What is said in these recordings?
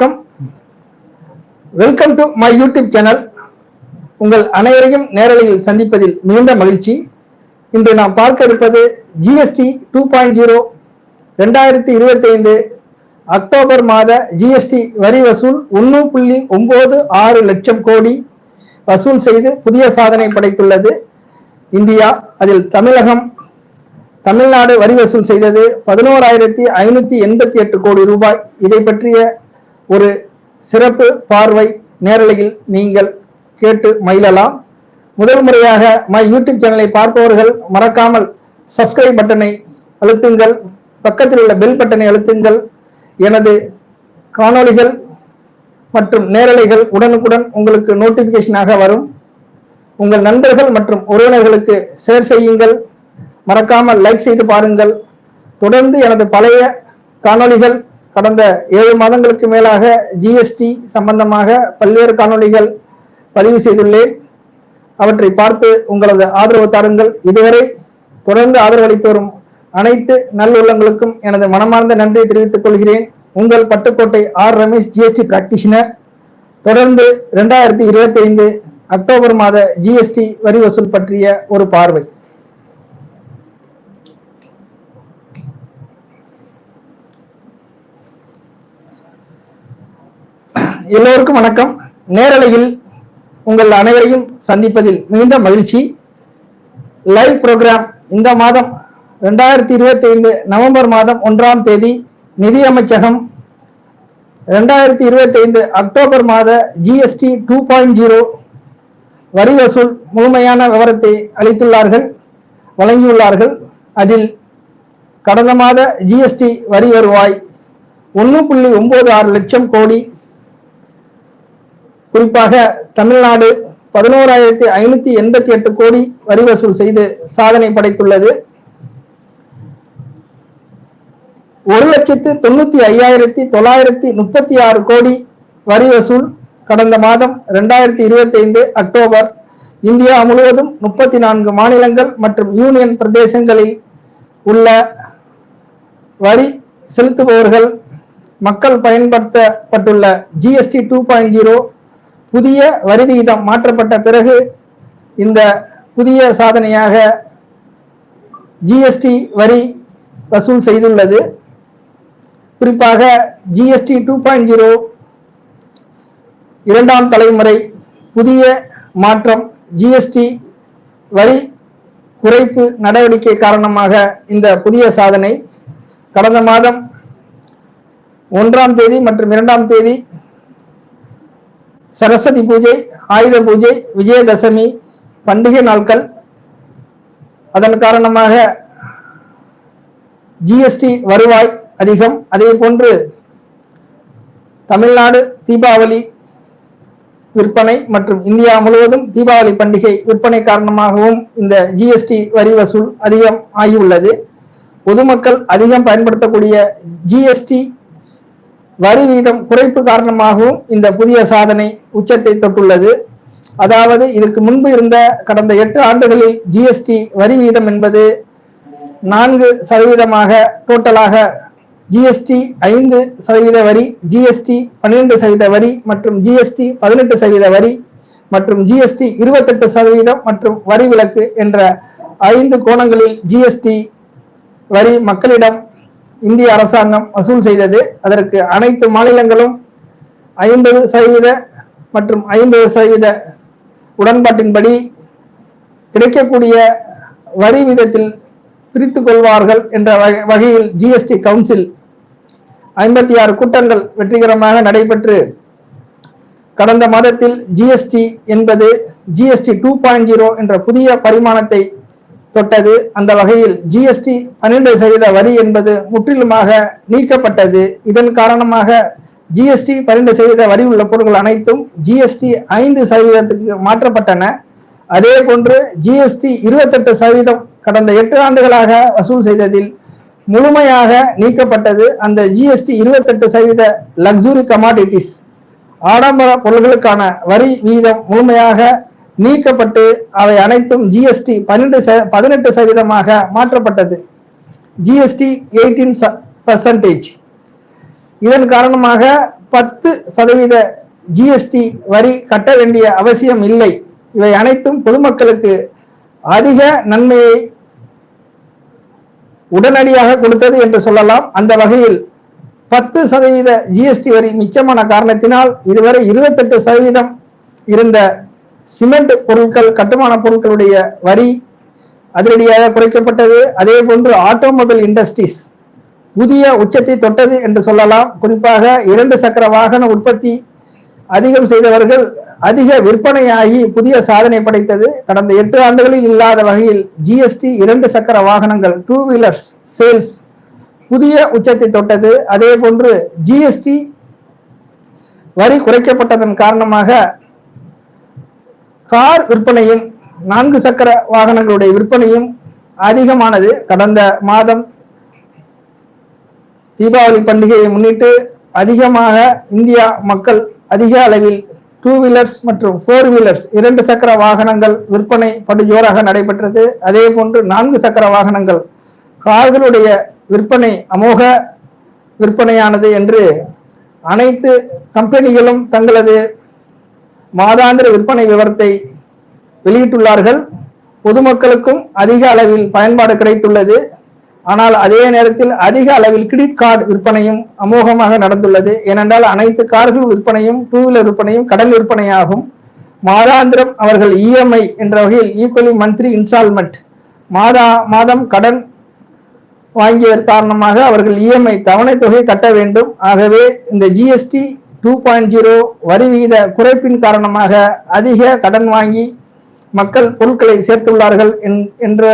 வணக்கம். Welcome to my YouTube channel உங்கள் அனைவரையும் நேரலையில் சந்திப்பதில் மிகுந்த மகிழ்ச்சி. இன்று நாம் பார்க்க இருப்பது GST two point zero oh, ரெண்டாயிரத்தி இருபத்தி ஐந்து அக்டோபர் மாத ஜிஎஸ்டி வரி வசூல் ஒன்று புள்ளி ஒன்பது ஆறு லட்சம் கோடி வசூல் செய்து புதிய சாதனை படைத்துள்ளது. இந்தியா அதில் தமிழகம் தமிழ்நாடு வரி வசூல் செய்தது பதினோராயிரத்தி ஐநூத்தி எண்பத்தி எட்டு கோடி ரூபாய். இதை பற்றிய ஒரு சிறப்பு பார்வை நேரலையில் நீங்கள் கேட்டு மயிலலாம் முதல் முறையாக மை யூடியூப் சேனலை பார்ப்பவர்கள் மறக்காமல் சப்ஸ்கிரைப் பட்டனை அழுத்துங்கள். பக்கத்தில் உள்ள பெல் பட்டனை அழுத்துங்கள். எனது காணொளிகள் மற்றும் நேரலைகள் உடனுக்குடன் உங்களுக்கு நோட்டிபிகேஷனாக வரும். உங்கள் நண்பர்கள் மற்றும் உறவினர்களுக்கு ஷேர் செய்யுங்கள். மறக்காமல் லைக் செய்து பாருங்கள். தொடர்ந்து எனது பழைய காணொளிகள் கடந்த ஏழு மாதங்களுக்கு மேலாக ஜிஎஸ்டி சம்பந்தமாக பல்வேறு காணொளிகள் பதிவு செய்துள்ளேன். அவற்றை பார்த்து உங்களது ஆதரவு தாருங்கள். இதுவரை தொடர்ந்து ஆதரவளித்து வரும் அனைத்து நல்லுள்ளங்களுக்கும் எனது மனமார்ந்த நன்றியை தெரிவித்துக் கொள்கிறேன். உங்கள் Pattukkottai R Ramesh GST practitioner தொடர்ந்து இரண்டாயிரத்தி இருபத்தி ஐந்து அக்டோபர் மாத ஜிஎஸ்டி வரி வசூல் பற்றிய ஒரு பார்வை. எல்லோருக்கும் வணக்கம். நேரலையில் உங்கள் அனைவரையும் சந்திப்பதில் மிகுந்த மகிழ்ச்சி. லைவ் ப்ரோக்ராம் இந்த மாதம் ரெண்டாயிரத்தி இருபத்தி ஐந்து நவம்பர் மாதம் ஒன்றாம் தேதி நிதி அமைச்சகம் ரெண்டாயிரத்தி இருபத்தி ஐந்து அக்டோபர் மாத ஜிஎஸ்டி டூ பாயிண்ட் ஜீரோ வரி வசூல் முழுமையான விவரத்தை அளித்துள்ளார்கள் வழங்கியுள்ளார்கள். அதில் கடந்த மாத ஜிஎஸ்டி வரி வருவாய் ஒன்று புள்ளி ஒன்பது ஆறு லட்சம் கோடி குறிப்பாக தமிழ்நாடு பதினோராயிரத்தி ஐநூத்தி எண்பத்தி எட்டு கோடி வரி வசூல் செய்து சாதனை படைத்துள்ளது. ஒரு லட்சத்து தொண்ணூத்தி ஐயாயிரத்தி தொள்ளாயிரத்தி முப்பத்தி ஆறு கோடி வரி வசூல் கடந்த மாதம் ரெண்டாயிரத்தி இருபத்தி ஐந்து அக்டோபர். இந்தியா முழுவதும் முப்பத்தி நான்கு மாநிலங்கள் மற்றும் யூனியன் பிரதேசங்களில் உள்ள வரி செலுத்துபவர்கள் மக்கள் பயன்படுத்தப்பட்டுள்ள ஜிஎஸ்டி டூ பாயிண்ட் ஜீரோ புதிய வரி விகிதம் மாற்றப்பட்ட பிறகு இந்த புதிய சாதனையாக ஜிஎஸ்டி வரி வசூல் செய்துள்ளது. குறிப்பாக ஜிஎஸ்டி டூ பாயிண்ட் ஜீரோ இரண்டாம் தலைமுறை புதிய மாற்றம் ஜிஎஸ்டி வரி குறைப்பு நடவடிக்கை காரணமாக இந்த புதிய சாதனை கடந்த மாதம் ஒன்றாம் தேதி மற்றும் இரண்டாம் தேதி சரஸ்வதி பூஜை ஆயுத பூஜை விஜயதசமி பண்டிகை நாட்கள். அதன் காரணமாக ஜிஎஸ்டி வருவாய் அதிகம். அதே போன்று தமிழ்நாடு தீபாவளி விற்பனை மற்றும் இந்தியா முழுவதும் தீபாவளி பண்டிகை விற்பனை காரணமாகவும் இந்த ஜிஎஸ்டி வரி வசூல் அதிகம் ஆகியுள்ளது. பொதுமக்கள் அதிகம் பயன்படுத்தக்கூடிய ஜிஎஸ்டி வரி வீதம் குறைப்பு காரணமாகவும் இந்த புதிய சாதனை உச்சத்தை தொட்டுள்ளது. அதாவது இதற்கு முன்பு இருந்த கடந்த எட்டு ஆண்டுகளில் ஜிஎஸ்டி வரி வீதம் என்பது நான்கு சதவீதமாக டோட்டலாக ஜிஎஸ்டி ஐந்து சதவீத வரி ஜிஎஸ்டி பன்னிரண்டு சதவீத வரி மற்றும் ஜிஎஸ்டி பதினெட்டு சதவீத வரி மற்றும் ஜிஎஸ்டி இருபத்தெட்டு சதவீதம் மற்றும் வரி விலக்கு என்ற ஐந்து கோணங்களில் ஜிஎஸ்டி வரி மக்களிடம் இந்திய அரசாங்கம் வசூல் செய்தது. அதற்கு அனைத்து மாநிலங்களும் ஐம்பது சதவீத மற்றும் ஐம்பது சதவீத உடன்பாட்டின்படி கிடைக்கக்கூடிய வரி விதத்தில் பிரித்துக் கொள்வார்கள் என்ற வகை- வகையில் ஜிஎஸ்டி கவுன்சில் ஐம்பத்தி ஆறு கூட்டங்கள் வெற்றிகரமாக நடைபெற்று கடந்த மாதத்தில் ஜிஎஸ்டி என்பது ஜிஎஸ்டி டூ பாயிண்ட் ஜீரோ என்ற புதிய பரிமாணத்தை தொட்டது. அந்த வகையில் ஜிஎஸ்டி பன்னிரண்டு சதவீத வரி என்பது முற்றிலுமாக நீக்கப்பட்டது. இதன் காரணமாக ஜிஎஸ்டி பன்னிரண்டு சதவீத வரி உள்ள பொருட்கள் அனைத்தும் ஜிஎஸ்டி ஐந்து சதவீதத்துக்கு மாற்றப்பட்டன. அதே போன்று ஜிஎஸ்டி இருபத்தெட்டு சதவீதம் கடந்த எட்டு ஆண்டுகளாக வசூல் செய்ததில் முழுமையாக நீக்கப்பட்டது. அந்த ஜிஎஸ்டி இருபத்தெட்டு சதவீத லக்ஸுரி கமாடிட்டிஸ் ஆடம்பர பொருட்களுக்கான வரி வீதம் முழுமையாக நீக்கப்பட்டு அவை அனைத்தும் ஜிஎஸ்டி பன்னெண்டு பதினெட்டு சதவீதமாக மாற்றப்பட்டது. ஜிஎஸ்டி எயிட்டீன் பர்சன்டேஜ் இதன் காரணமாக பத்து சதவீத ஜிஎஸ்டி வரி கட்ட வேண்டிய அவசியம் இல்லை. இவை அனைத்தும் பொதுமக்களுக்கு அதிக நன்மையை உடனடியாக கொடுத்தது என்று சொல்லலாம். அந்த வகையில் பத்து சதவீத ஜிஎஸ்டி வரி மிச்சமான காரணத்தினால் இதுவரை இருபத்தெட்டு சதவீதம் இருந்த சிமெண்ட் பொருட்கள் கட்டுமான பொருட்களுடைய வரி அதிரடியாக குறைக்கப்பட்டது. அதே போன்று ஆட்டோமொபைல் இண்டஸ்ட்ரீஸ் புதிய உச்சத்தை தொட்டது என்று சொல்லலாம். குறிப்பாக இரண்டு சக்கர வாகன உற்பத்தி அதிகம் செய்தவர்கள் அதிக விற்பனையாகி புதிய சாதனை படைத்தது. கடந்த எட்டு ஆண்டுகளில் இல்லாத வகையில் ஜிஎஸ்டி இரண்டு சக்கர வாகனங்கள் டூ வீலர்ஸ் சேல்ஸ் புதிய உச்சத்தை தொட்டது. அதே போன்று ஜிஎஸ்டி வரி குறைக்கப்பட்டதன் காரணமாக கார் விற்பனையும் நான்கு சக்கர வாகனங்களுடைய விற்பனையும் அதிகமானது. கடந்த மாதம் தீபாவளி பண்டிகையை முன்னிட்டு அதிகமாக இந்தியா மக்கள் அதிக அளவில் டூ வீலர்ஸ் மற்றும் ஃபோர் வீலர்ஸ் இரண்டு சக்கர வாகனங்கள் விற்பனை படுஜோராக நடைபெற்றது. அதே போன்று நான்கு சக்கர வாகனங்கள் கார்களுடைய விற்பனை அமோக விற்பனையானது என்று அனைத்து கம்பெனிகளும் தங்களது மாதாந்திர விற்பனை விவரத்தை வெளியிட்டுள்ளார்கள். பொதுமக்களுக்கும் அதிக அளவில் பயன்பாடு கிடைத்துள்ளது. ஆனால் அதே நேரத்தில் அதிக அளவில் கிரெடிட் கார்டு விற்பனையும் அமோகமாக நடந்துள்ளது. ஏனென்றால் அனைத்து கார்கள் விற்பனையும் டூ வீலர் விற்பனையும் கடன் விற்பனையாகும். மாதாந்திரம் அவர்கள் இஎம்ஐ என்ற வகையில் ஈக்குவலி மந்த்லி இன்ஸ்டால்மெண்ட் மாதா மாதம் கடன் வாங்கியதன் காரணமாக அவர்கள் இஎம்ஐ தவணை தொகை கட்ட வேண்டும். ஆகவே இந்த ஜிஎஸ்டி டூ பாயிண்ட் ஜீரோ வரி விகித குறைப்பின் காரணமாக அதிக கடன் வாங்கி மக்கள் பொருட்களை சேர்த்துள்ளார்கள் என்ற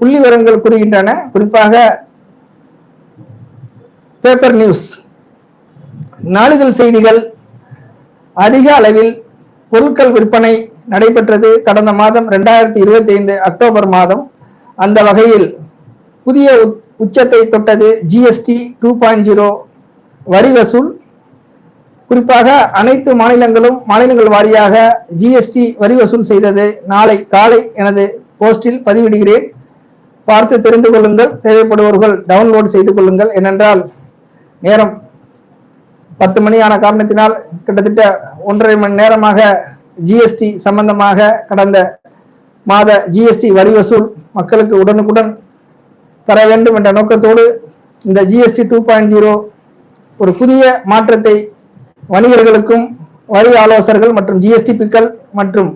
புள்ளி விவரங்கள் கூறுகின்றன. குறிப்பாக பேப்பர் நியூஸ் நாளிதழ் செய்திகள். அதிக அளவில் பொருட்கள் விற்பனை நடைபெற்றது கடந்த மாதம் ரெண்டாயிரத்தி இருபத்தி ஐந்து அக்டோபர் மாதம். அந்த வகையில் புதிய உச்சத்தை தொட்டது ஜிஎஸ்டி டூ பாயிண்ட் ஜீரோ வரி வசூல் குறிப்பாக அனைத்து மாநிலங்களும் மாநிலங்கள் வாரியாக ஜிஎஸ்டி வரி வசூல் செய்தது நாளை காலை எனது போஸ்டில் பதிவிடுகிறேன். பார்த்து தெரிந்து கொள்ளுங்கள். தேவைப்படுபவர்கள் டவுன்லோட் செய்து கொள்ளுங்கள். ஏனென்றால் நேரம் பத்து மணியான காரணத்தினால் கிட்டத்தட்ட ஒன்றரை மணி நேரமாக ஜிஎஸ்டி சம்பந்தமாக கடந்த மாத ஜிஎஸ்டி வரி வசூல் மக்களுக்கு உடனுக்குடன் தர வேண்டும் என்ற நோக்கத்தோடு இந்த ஜிஎஸ்டி டூ பாயிண்ட் ஜீரோ ஒரு புதிய மாற்றத்தை வணிகர்களுக்கும் வரி ஆலோசகர்கள் மற்றும் ஜிஎஸ்டி பிக்கள் மற்றும்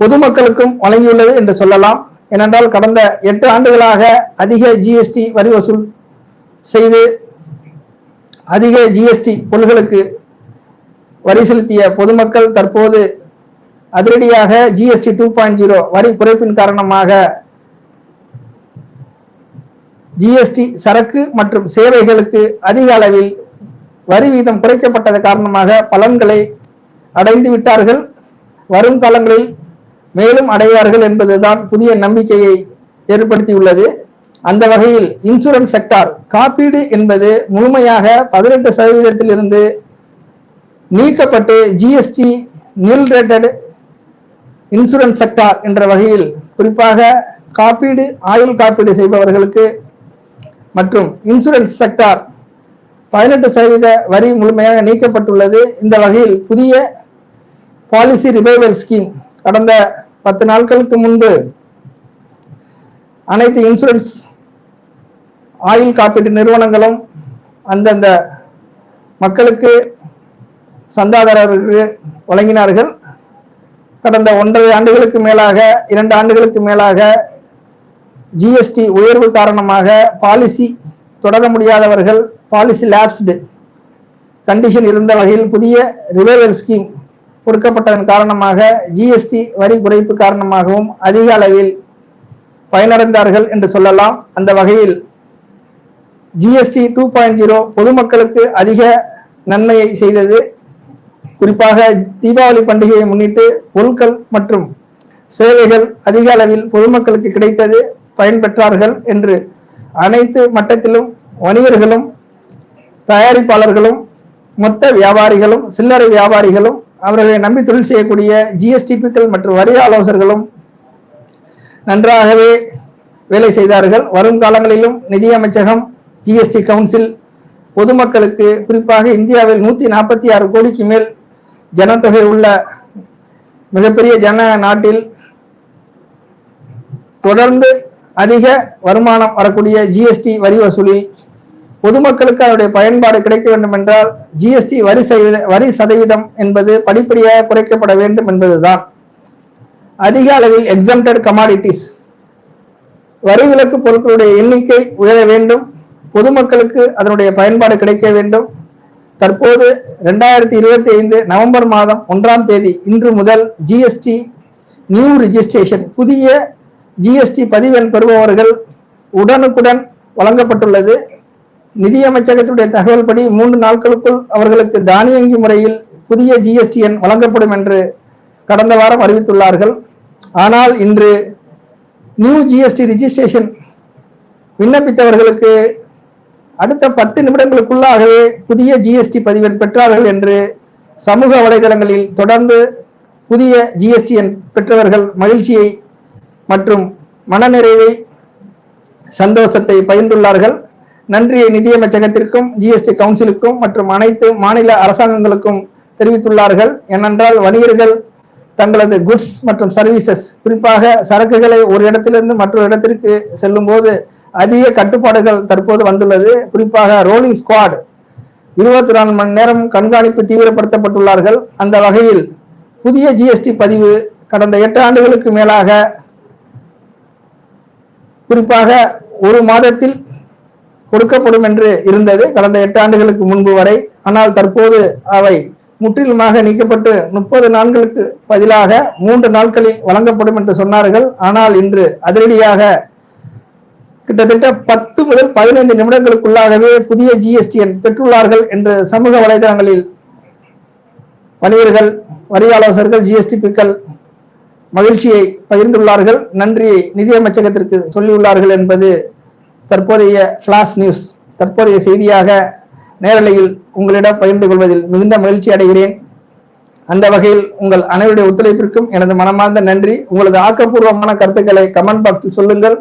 பொதுமக்களுக்கும் வழங்கியுள்ளது என்று சொல்லலாம். ஏனென்றால் கடந்த எட்டு ஆண்டுகளாக அதிக ஜிஎஸ்டி வரி வசூல் செய்து அதிக ஜிஎஸ்டி பொருள்களுக்கு வரி செலுத்திய பொதுமக்கள் தற்போது அதிரடியாக ஜிஎஸ்டி டூ பாயிண்ட் ஜீரோ வரி குறைப்பின் காரணமாக ஜிஎஸ்டி சரக்கு மற்றும் சேவைகளுக்கு அதிக அளவில் வரி வீதம் குறைக்கப்பட்டது காரணமாக பலன்களை அடைந்து விட்டார்கள். வரும் காலங்களில் மேலும் அடைவார்கள் என்பதுதான் புதிய நம்பிக்கையை ஏற்படுத்தியுள்ளது. அந்த வகையில் இன்சூரன்ஸ் செக்டார் காப்பீடு என்பது முழுமையாக பதினெட்டு சதவீதத்தில் இருந்து நீக்கப்பட்டு ஜிஎஸ்டி நில் ரேட்டட் இன்சூரன்ஸ் செக்டார் என்ற வகையில் குறிப்பாக காப்பீடு ஆயுள் காப்பீடு செய்பவர்களுக்கு மற்றும் இன்சூரன்ஸ் செக்டார் பதினெட்டு சதவீத வரி முழுமையாக நீக்கப்பட்டுள்ளது. இந்த வகையில் புதிய பாலிசி ரிவைவல் ஸ்கீம் கடந்த பத்து நாட்களுக்கு முன்பு அனைத்து இன்சூரன்ஸ் ஆயுள் காப்பீட்டு நிறுவனங்களும் அந்தந்த மக்களுக்கு சந்தாதாரர்களுக்கு வழங்கினார்கள். கடந்த ஒன்றரை ஆண்டுகளுக்கு மேலாக இரண்டு ஆண்டுகளுக்கு மேலாக ஜிஎஸ்டி உயர்வு காரணமாக பாலிசி தொடர முடியாதவர்கள் பாலிசி லேப்ஸ்டு கண்டிஷன் இருந்த வகையில் புதிய ரிவைவல் ஸ்கீம் கொடுக்கப்பட்டதன் காரணமாக ஜிஎஸ்டி வரி குறைப்பு காரணமாகவும் அதிக அளவில் பயனடைந்தார்கள் என்று சொல்லலாம். அந்த வகையில் ஜிஎஸ்டி டூ பாயிண்ட் ஜீரோ பொதுமக்களுக்கு அதிக நன்மையை செய்தது. குறிப்பாக தீபாவளி பண்டிகையை முன்னிட்டு பொருட்கள் மற்றும் சேவைகள் அதிக அளவில் பொதுமக்களுக்கு கிடைத்தது பயன்பெற்றார்கள் என்று அனைத்து மட்டத்திலும் வணிகர்களும் தயாரிப்பாளர்களும் மொத்த வியாபாரிகளும் சில்லறை வியாபாரிகளும் அவர்களை நம்பி தொழில் செய்யக்கூடிய ஜிஎஸ்டிபிக்கள் மற்றும் வரி ஆலோசகர்களும் நன்றாகவே வேலை செய்தார்கள். வரும் காலங்களிலும் நிதியமைச்சகம் ஜிஎஸ்டி கவுன்சில் பொதுமக்களுக்கு குறிப்பாக இந்தியாவில் நூத்தி நாற்பத்தி ஆறு கோடிக்கு மேல் ஜனத்தொகை உள்ள மிகப்பெரிய ஜன நாட்டில் தொடர்ந்து அதிக வருமானம் வரக்கூடிய ஜிஎஸ்டி வரி வசூலில் பொதுமக்களுக்கு அதனுடைய பயன்பாடு கிடைக்க வேண்டும் என்றால் ஜிஎஸ்டி வரி சதவீத வரி சதவீதம் என்பது படிப்படியாக குறைக்கப்பட வேண்டும் என்பதுதான். அதிக அளவில் எக்ஸம்டட் கமாடிட்டிஸ் வரி விலக்கு பொருட்களுடைய எண்ணிக்கை உயர வேண்டும். பொதுமக்களுக்கு அதனுடைய பயன்பாடு கிடைக்க வேண்டும். தற்போது ரெண்டாயிரத்தி இருபத்தி ஐந்து நவம்பர் மாதம் ஒன்றாம் தேதி இன்று முதல் ஜிஎஸ்டி நியூ ரிஜிஸ்ட்ரேஷன் புதிய ஜிஎஸ்டி பதிவெண் பெறுபவர்கள் உடனுக்குடன் வழங்கப்பட்டுள்ளது. நிதியமைச்சகத்துடைய தகவல் படி மூன்று நாட்களுக்குள் அவர்களுக்கு தானியங்கி முறையில் புதிய ஜிஎஸ்டி எண் வழங்கப்படும் என்று கடந்த வாரம் அறிவித்துள்ளார்கள். ஆனால் இன்று நியூ ஜிஎஸ்டி ரிஜிஸ்ட்ரேஷன் விண்ணப்பித்தவர்களுக்கு அடுத்த பத்து நிமிடங்களுக்குள்ளாகவே புதிய ஜிஎஸ்டி பதிவெண் பெற்றார்கள் என்று சமூக வலைதளங்களில் தொடர்ந்து புதிய ஜிஎஸ்டி எண் பெற்றவர்கள் மகிழ்ச்சியை மற்றும் மனநிறைவை சந்தோஷத்தை பகிர்ந்துள்ளார்கள். நன்றியை நிதியமைச்சகத்திற்கும் ஜிஎஸ்டி கவுன்சிலுக்கும் மற்றும் அனைத்து மாநில அரசாங்கங்களுக்கும் தெரிவித்துள்ளார்கள். ஏனென்றால் வணிகர்கள் தங்களது குட்ஸ் மற்றும் சர்வீசஸ் குறிப்பாக சரக்குகளை ஒரு இடத்திலிருந்து மற்றொரு இடத்திற்கு செல்லும் போது அதிக கட்டுப்பாடுகள் தற்போது வந்துள்ளது. குறிப்பாக ரோலிங் ஸ்குவாட் இருபத்தி நான்கு மணி நேரம் கண்காணிப்பு தீவிரப்படுத்தப்பட்டுள்ளார்கள். அந்த வகையில் புதிய ஜிஎஸ்டி பதிவு கடந்த எட்டு ஆண்டுகளுக்கு மேலாக குறிப்பாக ஒரு மாதத்தில் கொடுக்கப்படும் என்று இருந்தது. கடந்த எட்டு ஆண்டுகளுக்கு முன்பு வரை. ஆனால் தற்போது அவை முற்றிலுமாக நீக்கப்பட்டு முப்பது நாட்களுக்கு பதிலாக மூன்று நாட்களில் வழங்கப்படும் என்று சொன்னார்கள். ஆனால் இன்று அதிரடியாக கிட்டத்தட்ட பத்து முதல் பதினைந்து நிமிடங்களுக்குள்ளாகவே புதிய ஜிஎஸ்டி பெற்றுள்ளார்கள் என்று சமூக வலைதளங்களில் வணிகர்கள் வரி ஆலோசகர்கள் ஜிஎஸ்டி பிக்கள் மகிழ்ச்சியை பகிர்ந்துள்ளார்கள். நன்றியை நிதியமைச்சகத்திற்கு சொல்லியுள்ளார்கள் என்பது தற்போதைய ஃபிளாஷ் நியூஸ் தற்போதைய செய்தியாக நேரலையில் உங்களிடம் பகிர்ந்து கொள்வதில் மிகுந்த மகிழ்ச்சி அடைகிறேன். அந்த வகையில் உங்கள் அனைவருடைய ஒத்துழைப்பிற்கும் எனது மனமார்ந்த நன்றி. உங்களது ஆக்கப்பூர்வமான கருத்துக்களை கமெண்ட் பாக்ஸில் சொல்லுங்கள்.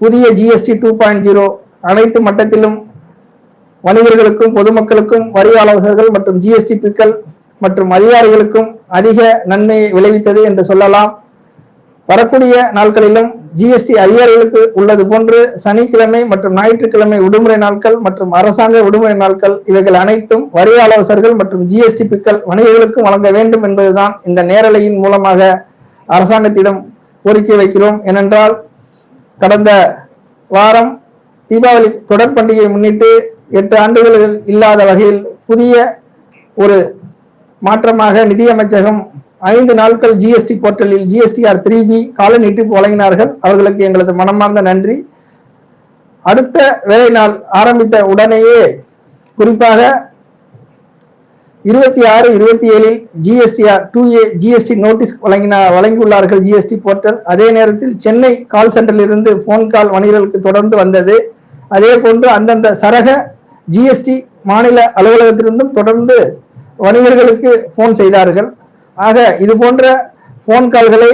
புதிய ஜிஎஸ்டி டூ பாயிண்ட் ஜீரோ அனைத்து மட்டத்திலும் வணிகர்களுக்கும் பொதுமக்களுக்கும் வரி ஆலோசகர்கள் மற்றும் ஜிஎஸ்டி பிக்கள் மற்றும் அதிகாரிகளுக்கும் அதிக நன்மையை விளைவித்தது என்று சொல்லலாம். வரக்கூடிய நாட்களிலும் ஜிஎஸ்டி ஐயர்களுக்கு உள்ளது போன்று சனிக்கிழமை மற்றும் ஞாயிற்றுக்கிழமை விடுமுறை நாட்கள் மற்றும் அரசாங்க விடுமுறை நாட்கள் இவைகள் அனைத்தும் வரி ஆலோசகர்கள் மற்றும் ஜிஎஸ்டி பிக்கள் வணிகர்களுக்கும் வழங்க வேண்டும் என்பதுதான் இந்த நேரலையின் மூலமாக அரசாங்கத்திடம் கோரிக்கை வைக்கிறோம். ஏனென்றால் கடந்த வாரம் தீபாவளி தொடர் பண்டிகையை முன்னிட்டு எட்டு ஆண்டுகள் இல்லாத வகையில் புதிய ஒரு மாற்றமாக நிதியமைச்சகம் ஐந்து நாட்கள் ஜிஎஸ்டி போர்ட்டலில் ஜிஎஸ்டிஆர் த்ரீ பி கால நீட்டிப்பு வழங்கினார்கள். அவர்களுக்கு எங்களது மனமார்ந்த நன்றி. அடுத்த வேலை நாள் ஆரம்பித்த உடனேயே குறிப்பாக இருபத்தி ஆறு இருபத்தி ஏழில் GSTR two A GST notice வழங்கின வழங்கியுள்ளார்கள் ஜிஎஸ்டி போர்ட்டல். அதே நேரத்தில் சென்னை கால் சென்டரில் இருந்து போன் கால் வணிகர்களுக்கு தொடர்ந்து வந்தது. அதே போன்று அந்தந்த சரக ஜிஎஸ்டி மாநில அலுவலகத்திலிருந்தும் தொடர்ந்து வணிகர்களுக்கு போன் செய்தார்கள். ஆக இது போன்ற போன் கால்களை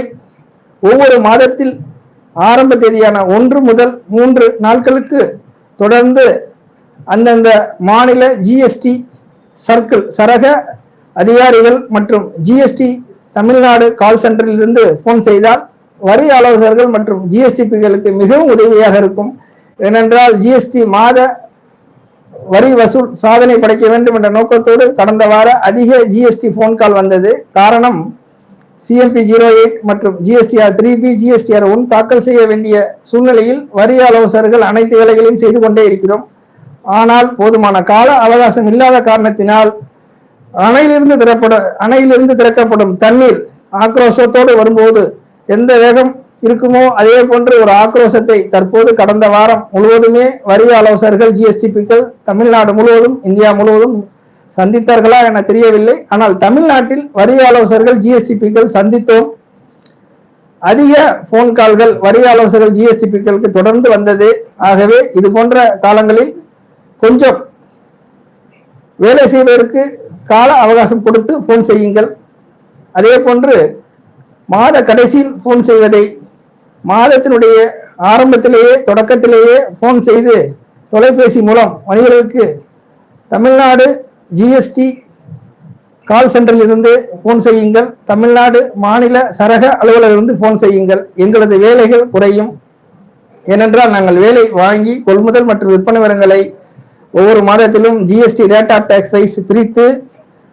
ஒவ்வொரு மாதத்தில் ஆரம்ப தேதியான ஒன்று முதல் மூன்று நாட்களுக்கு தொடர்ந்து அந்தந்த மாநில ஜிஎஸ்டி சர்க்கிள் சரக அதிகாரிகள் மற்றும் ஜிஎஸ்டி தமிழ்நாடு கால் சென்டரில் இருந்து போன் செய்தால் வரி ஆலோசகர்கள் மற்றும் ஜிஎஸ்டிபிகளுக்கு மிகவும் உதவியாக இருக்கும். ஏனென்றால் ஜிஎஸ்டி மாத வரி வசூல் சாதனை படைக்க வேண்டும் என்ற நோக்கத்தோடு கடந்த வார அதிக ஜிஎஸ்டி போன் கால் வந்தது. காரணம் சிஎம்பி ஜீரோ எயிட் மற்றும் GSTR three B GSTR one தாக்கல் செய்ய வேண்டிய சூழ்நிலையில் வரி ஆலோசகர்கள் அனைத்து வேலைகளையும் செய்து கொண்டே இருக்கிறோம். ஆனால் போதுமான கால அவகாசம் இல்லாத காரணத்தினால் அணையிலிருந்து திறப்பட அணையிலிருந்து திறக்கப்படும் தண்ணீர் ஆக்ரோஷத்தோடு வரும்போது எந்த வேகம் இருக்குமோ? அதே போன்று ஒரு ஆக்ரோஷத்தை தற்போது கடந்த வாரம் முழுவதுமே வரி ஆலோசகர்கள் ஜிஎஸ்டிபிக்கள் தமிழ்நாடு முழுவதும் இந்தியா முழுவதும் சந்தித்தார்களா என தெரியவில்லை. ஆனால் தமிழ்நாட்டில் வரி ஆலோசகர்கள் ஜிஎஸ்டிபிக்கள் சந்தித்தோம். அதிக போன் கால்கள் வரி ஆலோசகர்கள் ஜிஎஸ்டிபிக்களுக்கு தொடர்ந்து வந்தது. ஆகவே இது போன்ற காலங்களில் கொஞ்சம் வேலை செய்வதற்கு கால அவகாசம் கொடுத்து போன் செய்யுங்கள். அதே போன்று மாத கடைசியில் போன் செய்வதை மாதத்தினுடைய ஆரம்பத்திலேயே தொடக்கத்திலேயே போன் செய்து தொலைபேசி மூலம் வணிகர்களுக்கு தமிழ்நாடு ஜிஎஸ்டி கால் சென்டரில் இருந்து போன் செய்யுங்கள். தமிழ்நாடு மாநில சரக அலுவலரிலிருந்து போன் செய்யுங்கள். எங்களது வேலைகள் குறையும். ஏனென்றால் நாங்கள் வேலை வாங்கி கொள்முதல் மற்றும் விற்பனை விவரங்களை ஒவ்வொரு மாதத்திலும் GST rate of tax wise பிரித்து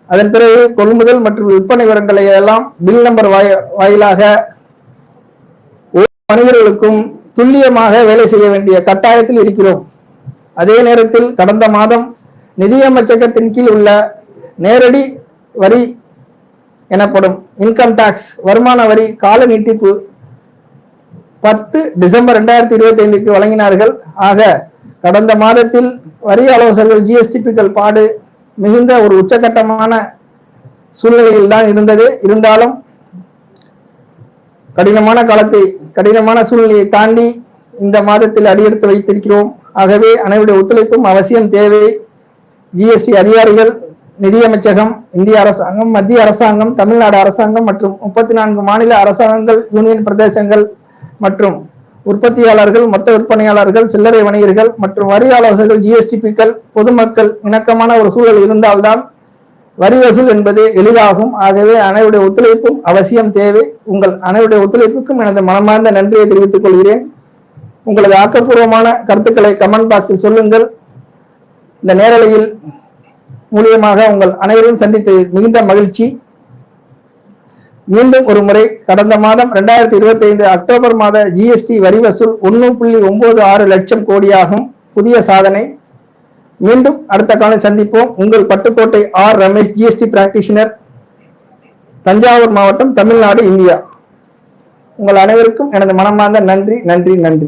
அதன் பிறகு கொள்முதல் மற்றும் விற்பனை விவரங்களை எல்லாம் பில் நம்பர் வாயிலாக மனிதர்களுக்கும் துல்லியமாக வேலை செய்ய வேண்டிய கட்டாயத்தில் இருக்கிறோம். அதே நேரத்தில் கடந்த மாதம் நிதியமைச்சகத்தின் கீழ் உள்ள நேரடி வரி எனப்படும் இன்கம் டாக்ஸ் வருமான வரி கால நீட்டிப்பு பத்து டிசம்பர் ரெண்டாயிரத்தி இருபத்தி ஐந்துக்கு வழங்கினார்கள். ஆக கடந்த மாதத்தில் வரி ஆலோசகர்கள் ஜிஎஸ்டிபிக்கள் பாடு மிகுந்த ஒரு உச்சகட்டமான சூழ்நிலையில் தான் இருந்தது. இருந்தாலும் கடினமான காலத்தை கடினமான சூழ்நிலையை தாண்டி இந்த மாதத்தில் அடியெடுத்து வைத்திருக்கிறோம். ஆகவே அனைவருடைய ஒத்துழைப்பும் அவசியம் தேவை. ஜிஎஸ்டி அதிகாரிகள் நிதியமைச்சகம் இந்திய அரசாங்கம் மத்திய அரசாங்கம் தமிழ்நாடு அரசாங்கம் மற்றும் முப்பத்தி நான்கு மாநில அரசாங்கங்கள் யூனியன் பிரதேசங்கள் மற்றும் உற்பத்தியாளர்கள் மொத்த விற்பனையாளர்கள் சில்லறை வணிகர்கள் மற்றும் வரி ஆலோசகர்கள் ஜிஎஸ்டிபிக்கள் பொதுமக்கள் இணக்கமான ஒரு சூழல் இருந்தால்தான் வரி வசூல் என்பது எளிதாகும். ஆகவே அனைவருடைய ஒத்துழைப்பும் அவசியம் தேவை. உங்கள் அனைவருடைய ஒத்துழைப்புக்கும் எனது மனமார்ந்த நன்றியை தெரிவித்துக் கொள்கிறேன். உங்களது ஆக்கப்பூர்வமான கருத்துக்களை கமெண்ட் பாக்ஸில் சொல்லுங்கள். இந்த நேரலையில் மூலியமாக உங்கள் அனைவரையும் சந்தித்து மிகுந்த மகிழ்ச்சி. மீண்டும் ஒரு முறை கடந்த மாதம் ரெண்டாயிரத்தி இருபத்தி ஐந்து அக்டோபர் மாத ஜிஎஸ்டி வரி வசூல் ஒன்று புள்ளி ஒன்பது ஆறு லட்சம் கோடியாகும். புதிய சாதனை. மீண்டும் அடுத்த காலம் சந்திப்போம். உங்கள் Pattukkottai R Ramesh GST practitioner Thanjavur மாவட்டம் தமிழ்நாடு இந்தியா. உங்கள் அனைவருக்கும் எனது மனமார்ந்த நன்றி நன்றி நன்றி.